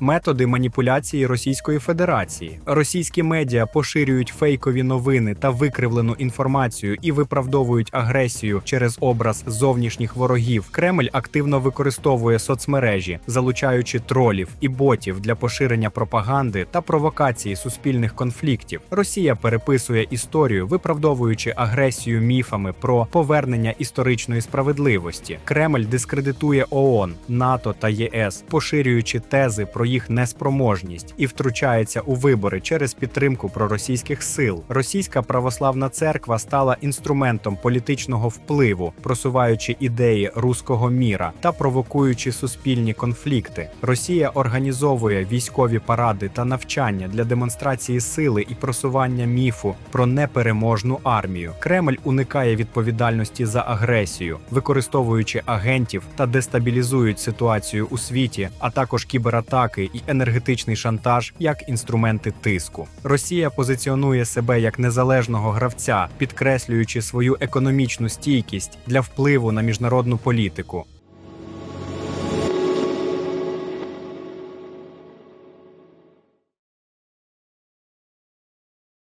Методи маніпуляції Російської Федерації. Російські медіа поширюють фейкові новини та викривлену інформацію і виправдовують агресію через образ зовнішніх ворогів. Кремль активно використовує соцмережі, залучаючи тролів і ботів для поширення пропаганди та провокації суспільних конфліктів. Росія переписує історію, виправдовуючи агресію міфами про повернення історичної справедливості. Кремль дискредитує ООН, НАТО та ЄС, поширюючи тези про їх неспроможність і втручається у вибори через підтримку проросійських сил. Російська православна церква стала інструментом політичного впливу, просуваючи ідеї руського міра та провокуючи суспільні конфлікти. Росія організовує військові паради та навчання для демонстрації сили і просування міфу про непереможну армію. Кремль уникає відповідальності за агресію, використовуючи агентів та дестабілізують ситуацію у світі, а також кібератаки і енергетичний шантаж як інструменти тиску. Росія позиціонує себе як незалежного гравця, підкреслюючи свою економічну стійкість для впливу на міжнародну політику.